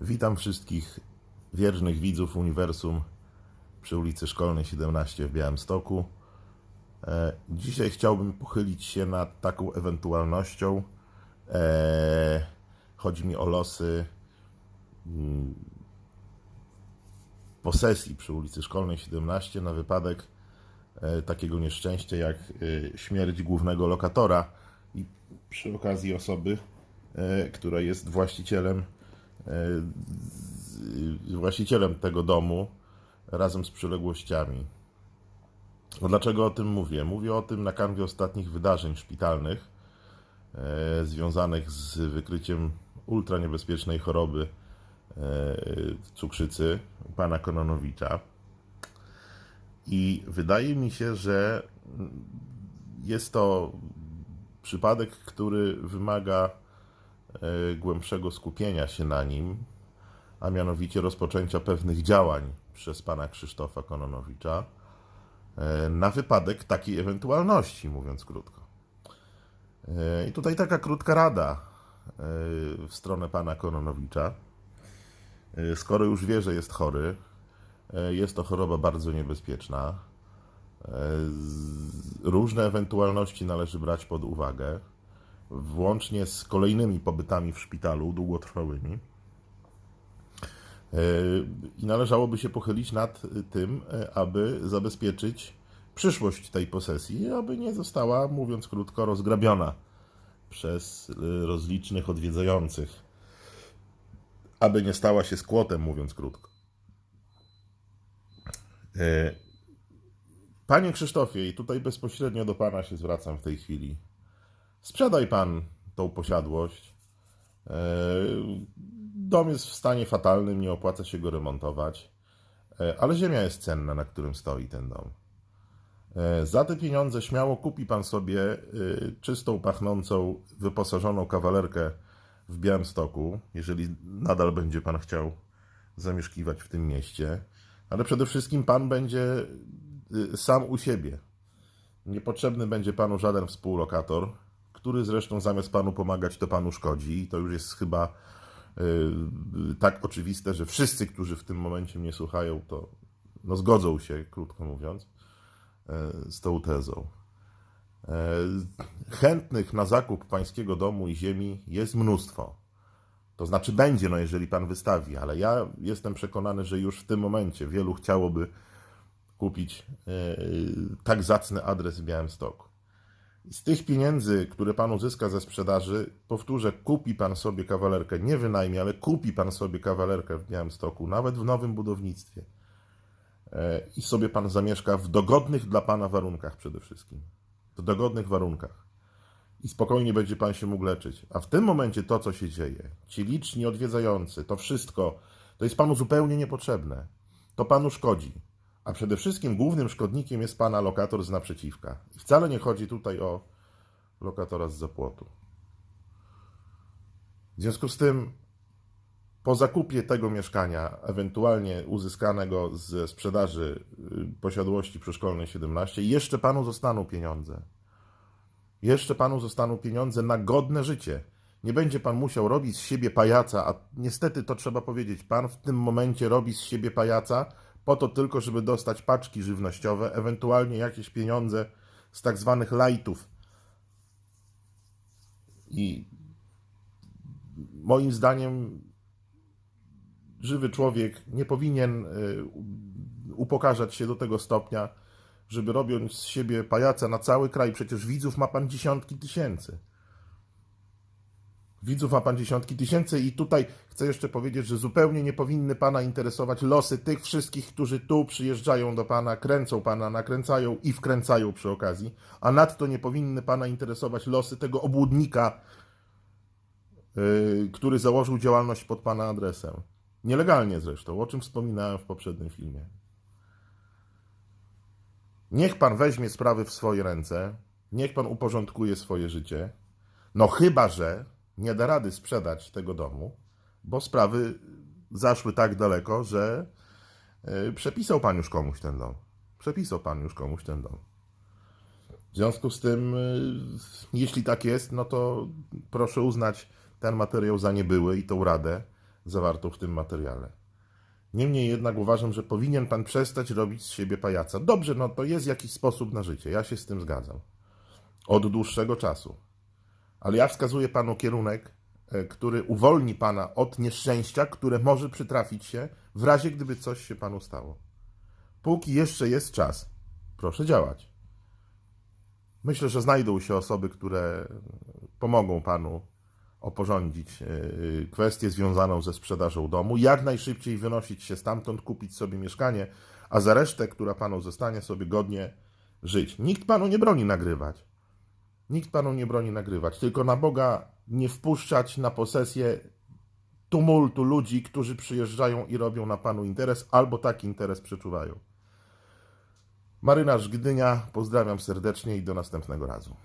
Witam wszystkich wiernych widzów Uniwersum przy ulicy Szkolnej 17 w Białymstoku. E, Dzisiaj chciałbym pochylić się nad taką ewentualnością. E, Chodzi mi o losy mm, posesji przy ulicy Szkolnej 17 na wypadek e, takiego nieszczęścia jak śmierć głównego lokatora i przy okazji osoby, która jest właścicielem właścicielem tego domu razem z przyległościami. No dlaczego o tym mówię? Mówię o tym na kanwie ostatnich wydarzeń szpitalnych e, związanych z wykryciem ultraniebezpiecznej choroby e, cukrzycy pana Kononowicza. I wydaje mi się, że jest to przypadek, który wymaga e, głębszego skupienia się na nim, a mianowicie rozpoczęcia pewnych działań przez pana Krzysztofa Kononowicza e, na wypadek takiej ewentualności, mówiąc krótko. E, I tutaj taka krótka rada e, w stronę pana Kononowicza. E, Skoro już wie, że jest chory, e, jest to choroba bardzo niebezpieczna. E, Różne ewentualności należy brać pod uwagę włącznie z kolejnymi pobytami w szpitalu długotrwałymi. E, I należałoby się pochylić nad tym, e, aby zabezpieczyć przyszłość tej posesji, aby nie została, mówiąc krótko, rozgrabiona przez e, rozlicznych odwiedzających. Aby nie stała się skłotem, mówiąc krótko. Panie Krzysztofie, i tutaj bezpośrednio do Pana się zwracam w tej chwili. Sprzedaj pan tą posiadłość. E, Dom jest w stanie fatalnym, nie opłaca się go remontować, E, ale ziemia jest cenna, na którym stoi ten dom. E, Za te pieniądze śmiało kupi pan sobie czystą, pachnącą, wyposażoną kawalerkę w Białymstoku, jeżeli nadal będzie pan chciał zamieszkiwać w tym mieście, ale przede wszystkim pan będzie sam u siebie. Niepotrzebny będzie panu żaden współlokator, który zresztą zamiast panu pomagać, to panu szkodzi. I to już jest chyba yy, tak oczywiste, że wszyscy, którzy w tym momencie mnie słuchają, to no, zgodzą się, krótko mówiąc, yy, z tą tezą. Yy, Chętnych na zakup pańskiego domu i ziemi jest mnóstwo. To znaczy będzie, no jeżeli pan wystawi, ale ja jestem przekonany, że już w tym momencie wielu chciałoby kupić e, tak zacny adres w Białymstoku. Z tych pieniędzy, które pan uzyska ze sprzedaży, powtórzę, kupi pan sobie kawalerkę, nie wynajmie, ale kupi pan sobie kawalerkę w Białymstoku, nawet w nowym budownictwie. E, I sobie pan zamieszka w dogodnych dla pana warunkach przede wszystkim. W dogodnych warunkach. I spokojnie będzie pan się mógł leczyć. A w tym momencie to, co się dzieje, ci liczni odwiedzający, to wszystko, to jest panu zupełnie niepotrzebne. To panu szkodzi. A przede wszystkim głównym szkodnikiem jest pana lokator z naprzeciwka. I wcale nie chodzi tutaj o lokatora z zapłotu. W związku z tym, po zakupie tego mieszkania, ewentualnie uzyskanego ze sprzedaży y, posiadłości przy szkolnej 17, jeszcze panu zostaną pieniądze. Jeszcze panu zostaną pieniądze na godne życie. Nie będzie pan musiał robić z siebie pajaca, a niestety to trzeba powiedzieć, pan w tym momencie robi z siebie pajaca po to tylko, żeby dostać paczki żywnościowe, ewentualnie jakieś pieniądze z tak zwanych lajtów. I moim zdaniem żywy człowiek nie powinien y, upokarzać się do tego stopnia, żeby robiąc z siebie pajaca na cały kraj, przecież widzów ma pan dziesiątki tysięcy. Widzów ma pan dziesiątki tysięcy i tutaj chcę jeszcze powiedzieć, że zupełnie nie powinny pana interesować losy tych wszystkich, którzy tu przyjeżdżają do pana, kręcą pana, nakręcają i wkręcają przy okazji, a nadto nie powinny pana interesować losy tego obłudnika, yy, który założył działalność pod pana adresem. Nielegalnie zresztą, o czym wspominałem w poprzednim filmie. Niech pan weźmie sprawy w swoje ręce, niech pan uporządkuje swoje życie. No chyba, że nie da rady sprzedać tego domu, bo sprawy zaszły tak daleko, że y, przepisał pan już komuś ten dom. Przepisał pan już komuś ten dom. W związku z tym, y, jeśli tak jest, no to proszę uznać ten materiał za niebyły i tą radę zawartą w tym materiale. Niemniej jednak uważam, że powinien pan przestać robić z siebie pajaca. Dobrze, no to jest jakiś sposób na życie. Ja się z tym zgadzam. Od dłuższego czasu. Ale ja wskazuję panu kierunek, e, który uwolni pana od nieszczęścia, które może przytrafić się w razie, gdyby coś się panu stało. Póki jeszcze jest czas, proszę działać. Myślę, że znajdą się osoby, które pomogą panu oporządzić yy, kwestię związaną ze sprzedażą domu, jak najszybciej wynosić się stamtąd, kupić sobie mieszkanie, a za resztę, która panu zostanie, sobie godnie żyć. Nikt panu nie broni nagrywać. Nikt panu nie broni nagrywać, tylko na Boga nie wpuszczać na posesję tumultu ludzi, którzy przyjeżdżają i robią na panu interes, albo taki interes przeczuwają. Marynarz Gdynia, pozdrawiam serdecznie i do następnego razu.